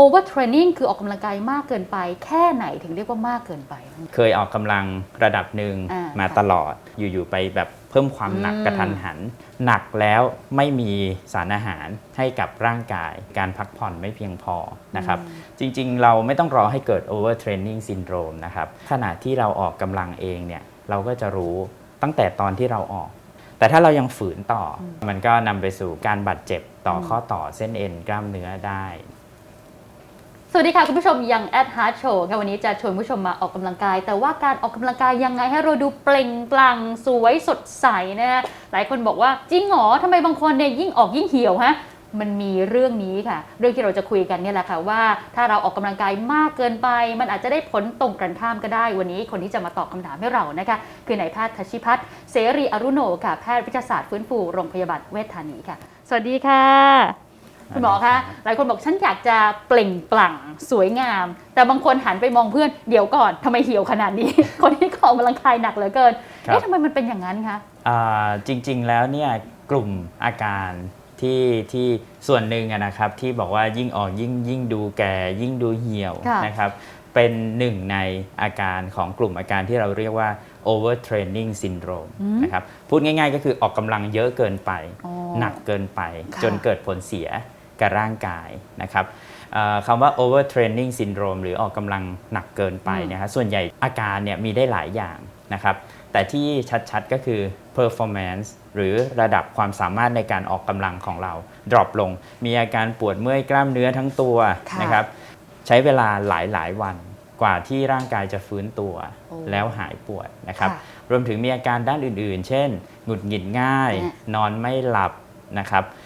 overtraining คือออกกำลังกายมากเกินไป แค่ไหนถึงเรียกว่ามากเกินไป เคยออกกำลังระดับหนึ่งอ่ามมาค่ะตลอดอยู่ๆไปแบบเพิ่มความหนักอืมกระทันหัน หนักแล้วไม่มีสารอาหารให้กับร่างกาย การพักผ่อนไม่เพียงพอนะครับ จริงๆ เราไม่ต้องรอให้เกิด overtraining syndrome นะครับขณะที่เราออกกำลังเองเนี่ยเราก็จะรู้ตั้งแต่ตอนที่เราออก แต่ถ้าเรายังฝืนต่ออมันก็นำไปสู่การบาดเจ็บต่ออมข้อต่อเส้นเอ็นกล้ามเนื้อได้ส วัสดีค่ะคุณผู้ชมยัง at heart show ค่ะวันนี้จะชวนผู้ชมมาออกกำลังกาย แต่ว่าการออกกำลังกายยังไงให้เราดูเปล่งปลั่งสวยสดใสนะฮะหลายคนบอกว่าจริงหรอทำไมบางคนเนี่ยยิ่งออกยิ่งเหี่ยวฮะมันมีเรื่องนี้ค่ะ เรื่องที่เราจะคุยกันเนี่ยแหละค่ะว่าถ้าเราออกกำลังกายมากเกินไป มันอาจจะได้ผลตรงกันข้ามก็ได้ วันนี้คนที่จะมาตอบคำถามให้เรานะคะ คือนายแพทย์ทัชชิพัฒน์เสรีอรุโนค่ะแพทย์วิทยาศาสตร์ฟื้นฟูโรงพยาบาลเวชธานีค่ะ สวัสดีค่ะ คุณหมอคะหลายคนบอกฉันอยากจะเปล่งปลั่งสวยงาม แต่บางคนหันไปมองเพื่อนเดี๋ยวก่อนทำไมเหี่ยวขนาดนี้ คนที่ขออกกำลังกายหนักเหลือเกินครับเอ๊ะทำไมมันเป็นอย่างนั้นคะอ่าจริง ๆ แล้วเนี่ยกลุ่มอาการที่ที่ส่วนหนึ่งอะนะครับที่บอกว่ายิ่งออกยิ่งยิ่งดูแก่ยิ่งดูเหี่ยวค่ะนะครับเป็นหนึ่งในอาการของกลุ่มอาการที่เราเรียกว่า overtraining syndrome อืมนะครับพูดง่ายๆก็คือออกกำลังเยอะเกินไปอ๋อหนักเกินไปค่ะจนเกิดผลเสีย กับร่างกายนะครับเอ่อคำว่า overtraining syndrome หรือออกกำลังหนักเกินไปอืมนะครับส่วนใหญ่อาการเนี่ยมีได้หลายอย่างนะครับแต่ที่ชัดๆก็คือ performance หรือระดับความสามารถในการออกกำลังของเรา drop ลง มีอาการปวดเมื่อยกล้ามเนื้อทั้งตัวค่ะนะครับใช้เวลาหลายๆวันกว่าที่ร่างกายจะฟื้นตัวโอ้แล้วหายปวดนะครับค่ะรวมถึงมีอาการด้านอื่นๆ เช่น หงุดหงิดง่ายเนี่ยนอนไม่หลับนะครับเอ่อ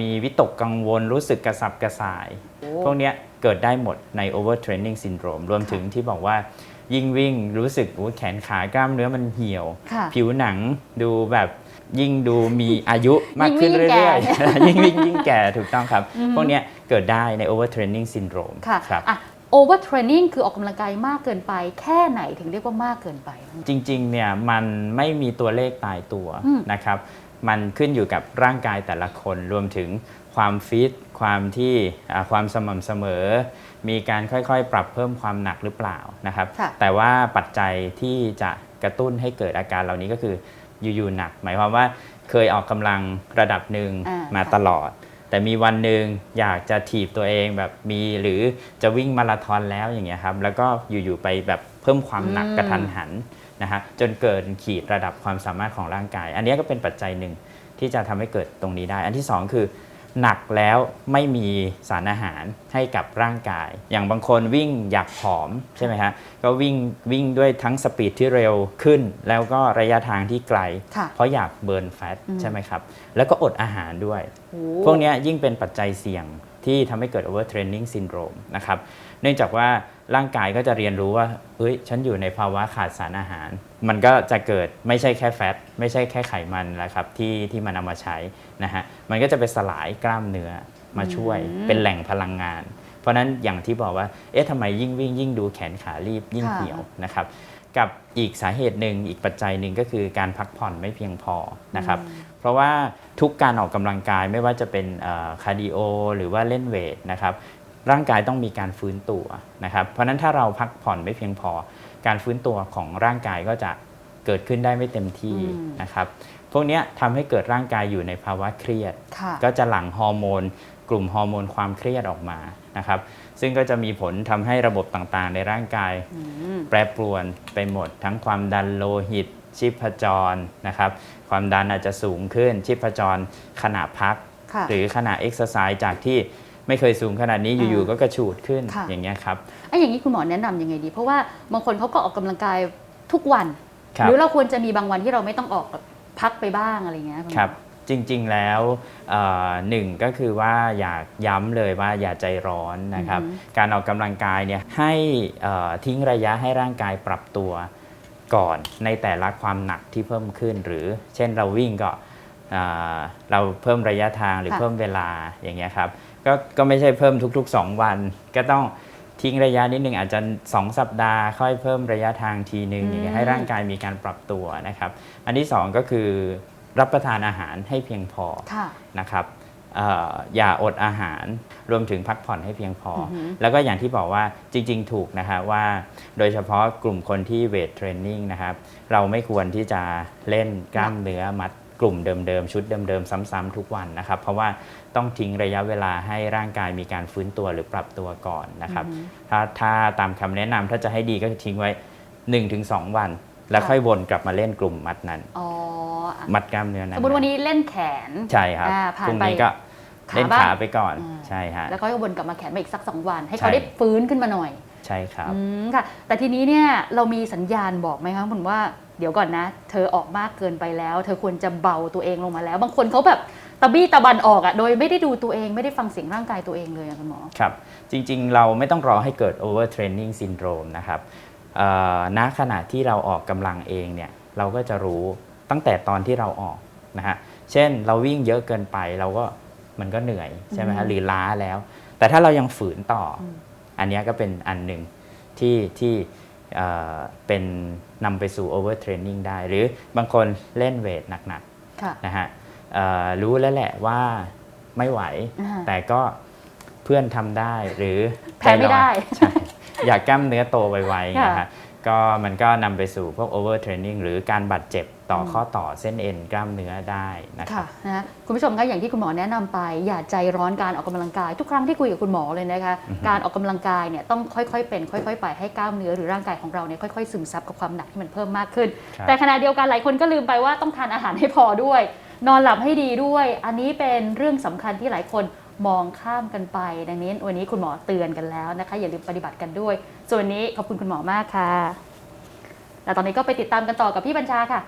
มีวิตกกังวลรู้สึกกระสับกระส่ายโอ้พวกเนี้ยเกิดได้หมดใน overtraining syndrome รวมถึงที่บอกว่ายิ่งวิ่งรู้สึกโอ้ยแขนขากล้ามเนื้อมันเหี่ยวค่ะผิวหนังดูแบบยิ่งดูมีอายุมากขึ้นยิ่งวิ่งเรื่อยแก่ๆยิ่งวิ่งยิ่งแก่ถูกต้องครับอือฮึพวกเนี้ยเกิดได้ใน overtraining syndrome ค่ะครับอะ overtraining คือออกกำลังกายมากเกินไป แค่ไหนถึงเรียกว่ามากเกินไป จริงๆเนี่ยมันไม่มีตัวเลขตายตัวอืมนะครับ มันขึ้นอยู่กับร่างกายแต่ละคนรวมถึงความฟิตความที่อ่าความสม่ำเสมอ มีการค่อยๆ ปรับเพิ่มความหนักหรือเปล่านะครับค่ะแต่ว่าปัจจัยที่จะกระตุ้นให้เกิดอาการเหล่านี้ก็คืออยู่ๆหนัก หมายความว่าเคยออกกำลังระดับหนึ่งอ่ามมาค่ะตลอด แต่มีวันหนึ่งอยากจะถีบตัวเองแบบมีหรือจะวิ่งมาราธอนแล้วอย่างเงี้ยครับแล้วก็อยู่ๆไปแบบ เพิ่มความหนักอืมกระทันหันนะฮะจนเกิดขีดระดับความสามารถของร่างกาย อันเนี้ยก็เป็นปัจจัยหนึ่งที่จะทำให้เกิดตรงนี้ได้ อันที่สองคือหนักแล้วไม่มีสารอาหารให้กับร่างกาย อย่างบางคนวิ่งอยากผอมใช่ไหมฮะ ก็วิ่งวิ่งด้วยทั้งสปีดที่เร็วขึ้น แล้วก็ระยะทางที่ไกลค่ะเพราะอยากเบิร์นแฟตอืมใช่ไหมครับ แล้วก็อดอาหารด้วยโอ้พวกเนี้ยยิ่งเป็นปัจจัยเสี่ยง ที่ทำให้เกิด overtraining syndrome นะครับ เนื่องจากว่าร่างกายก็จะเรียนรู้ว่า เฮ้ย ฉันอยู่ในภาวะขาดสารอาหาร มันก็จะเกิดไม่ใช่แค่แฟต ไม่ใช่แค่ไขมันแล้วครับที่ที่มันเอามาใช้นะฮะ มันก็จะไปสลายกล้ามเนื้อมาช่วยอืมเป็นแหล่งพลังงาน เพราะฉะนั้นอย่างที่บอกว่า เอ๊ะทำไมยิ่งวิ่งยิ่งดูแขนขารีบยิ่งค่ะเหี่ยวนะครับ กับอีกสาเหตุหนึ่งอีกปัจจัยหนึ่งก็คือการพักผ่อนไม่เพียงพอนะครับ เพราะว่าทุกการออกกำลังกายไม่ว่าจะเป็นคาร์ดิโอหรือว่าเล่นเวทนะครับร่างกายต้องมีการฟื้นตัวนะครับ เพราะฉะนั้นถ้าเราพักผ่อนไม่เพียงพอ การฟื้นตัวของร่างกายก็จะเกิดขึ้นได้ไม่เต็มที่อืมนะครับ พวกเนี้ยทำให้เกิดร่างกายอยู่ในภาวะเครียดค่ะก็จะหลั่งฮอร์โมน กลุ่มฮอร์โมนความเครียดออกมานะครับ ซึ่งก็จะมีผลทำให้ระบบต่างๆ ในร่างกายอืมแปรปรวนไปหมด ทั้งความดันโลหิต ชีพจรนะครับ ความดันอาจจะสูงขึ้น ชีพจรขณะพักค่ะหรือขณะเอ็กซ์ไซส์จากที่ไม่เคยสูงขนาดนี้อยู่ๆก็กระฉูดขึ้นค่ะอย่างเงี้ยครับไอ้อย่างนี้คุณหมอแนะนำยังไงดี เพราะว่าบางคนเขาก็ออกกำลังกายทุกวันครับหรือเราควรจะมีบางวันที่เราไม่ต้องออกพักไปบ้างอะไรเงี้ยณหมอครับ จริง ๆ แล้วเอ่อหนึ่งก็คือว่าอยากย้ำเลยว่าอย่าใจร้อนนะครับอือฮึการออกกำลังกายเนี่ยให้เอ่อทิ้งระยะให้ร่างกายปรับตัวก่อนในแต่ละความหนักที่เพิ่มขึ้น หรือเช่นเราวิ่งก็เอ่อเราเพิ่มระยะทางหรือค่ะเพิ่มเวลาอย่างเงี้ยครับก็ก็ไม่ใช่เพิ่มทุก ๆ 2 วัน ก็ต้องทิ้งระยะนิดนึงอาจจะ 2 สัปดาห์ค่อยเพิ่มระยะทางทีนึงอย่างเงี้ยให้ร่างกายมีการปรับตัวนะครับ อันที่สองก็คือ รับประทานอาหารให้เพียงพอค่ะนะครับเอ่ออย่าอดอาหารรวมถึงพักผ่อนให้เพียงพอออฮึแล้วก็อย่างที่บอกว่าจริง ๆ ถูกนะฮะว่าโดยเฉพาะกลุ่มคนที่เวทเทรนนิ่งนะครับเราไม่ควรที่จะเล่นกล้ามเนื้อมัดกลุ่มเดิมๆ ชุดเดิมๆ ซ้ำๆทุกวันนะครับ เพราะว่าต้องทิ้งระยะเวลาให้ร่างกายมีการฟื้นตัวหรือปรับตัวก่อนนะครับ ถ้าถ้าตามคำแนะนำถ้าจะให้ดีก็ทิ้งไว้ 1-2 วัน แล้วค่ะค่อยวนกลับมาเล่นกลุ่มมัดนั้นอ๋ออะ มัดกล้ามเนื้อนั้นสมมติวันนี้เล่นแขนใช่ครับอ่าผ่านพรุ่งไปนี้ก็เล่นขาบ้างขาไปก่อนอ่าใช่ฮะแล้วก็วนกลับมาแขนมาอีกสักสองวัน ให้ใช่เขาได้ฟื้นขึ้นมาหน่อย ใช่ครับอืมค่ะ แต่ทีนี้เนี่ยเรามีสัญญาณบอกไหมคะคุณว่าเดี๋ยวก่อนนะ เธอออกมากเกินไปแล้ว เธอควรจะเบาตัวเองลงมาแล้ว บางคนเขาแบบตะบี้ตะบันออกอะ่ะโดยไม่ได้ดูตัวเองไม่ได้ฟังเสียงร่างกายตัวเองเลยอะคุณหมอครับ จริงๆ เราไม่ต้องรอให้เกิด overtraining syndrome นะครับเอ่อณขณะที่เราออกกำลังเองเนี่ยเราก็จะรู้ ตั้งแต่ตอนที่เราออกนะฮะเช่นเราวิ่งเยอะเกินไปเราก็มันก็เหนื่อยใช่ไหมอืฮะมหรือล้าแล้ว แต่ถ้าเรายังฝืนต่ออมอันเนี้ยก็เป็นอันหนึ่งที่ที่เอ่อเป็นนำไปสู่ overtraining ได้ หรือบางคนเล่นเวทหนักๆค่ะนะฮะเอ่อรู้แล้วแหละว่าไม่ไหวอ่าแต่ก็เพื่อนทำได้หรือแพ้ไม่ได้ใช่อยากกล้ามเนื้อโตไวๆค่ะนะฮะ ก็มันก็นำไปสู่พวก overtraining หรือการบาดเจ็บต่ออมข้อต่อเส้นเอ็นกล้ามเนื้อได้นะครัค่ะบนะคุณผู้ชมคะอย่างที่คุณหมอแนะนำไป อย่าใจร้อนการออกกำลังกาย ทุกครั้งที่คุยกับคุณหมอเลยนะคะอือฮึการออกกำลังกายเนี่ยต้องค่อยๆ เป็น ค่อย ๆ ไปให้กล้ามเนื้อหรือร่างกายของเราเนี่ยค่อยๆซึมซับกับความหนักที่มันเพิ่มมากขึ้นครับแต่ขณะเดียวกันหลายคนก็ลืมไปว่าต้องทานอาหารให้พอด้วย นอนหลับให้ดีด้วย อันนี้เป็นเรื่องสำคัญที่หลายคน มองข้ามกันไป ดังนี้วันนี้คุณหมอเตือนกันแล้วนะคะ อย่าลืมปฏิบัติกันด้วยส่วนวันนี้ขอบคุณคุณหมอมากค่ะ และตอนนี้ก็ไปติดตามกันต่อกับพี่บัญชาค่ะ